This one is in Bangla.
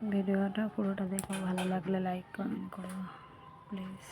ভিডিওটা পুরোটা দেখো ভালো লাগলে লাইক কমেন্ট করো প্লিজ